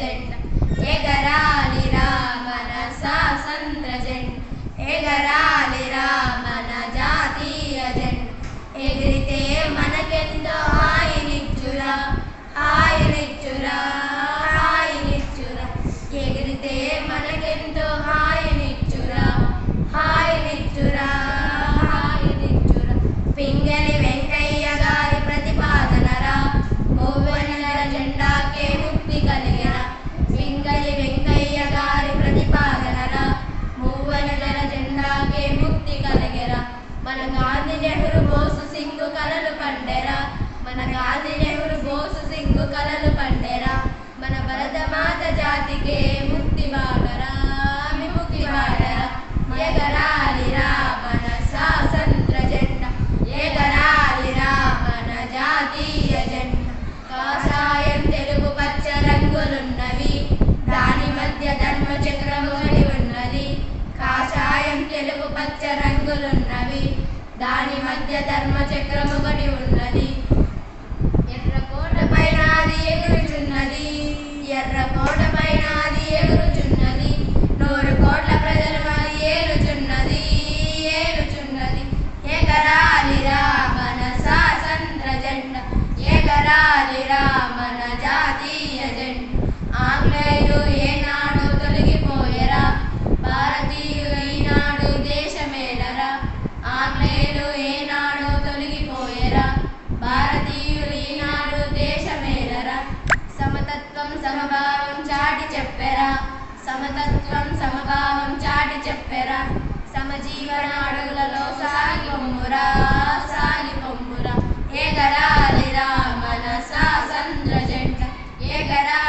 జెండ ఎగరాలి రామన స్వాతంత్ర జెండ ఎగరాలి రామన జాతీయ జెండ ఎగిరితే మనకెంతో హాయినిచ్చురా హాయినిచ్చురా హాయినిచ్చురా ఎగిరితే మనకెంతో హాయి మన గాంధీ నెహ్రూ బోసు సింగు కలలు పండెరా? మన గాంధీ నెహ్రూ బోసు సింగు కలలు పండెరా? మన భరతమాత జాతికే ముక్తి బాగరా విముక్తి బాగరా ఎగరాలిరా మన స్వాతంత్ర జెండా. ఎగరాలిరా మన జాతీయ జెండా. కాషాయం తెలుగు పచ్చ రంగులున్నవి. దాని మధ్య ధర్మ చక్రము గడి ఉన్నది. కాషాయం తెలుగు పచ్చ రంగులున్నవి దాని మధ్య ధర్మ చక్రము చెప్పెరా. సమతత్వం సమభావం చాటి చెప్పెరా. సమజీవన అడుగులలో సాగి పొమ్మురా సాగి పొమ్మురా. ఏ గరాలిరా మనసా సంద్ర జంట ఏ గరా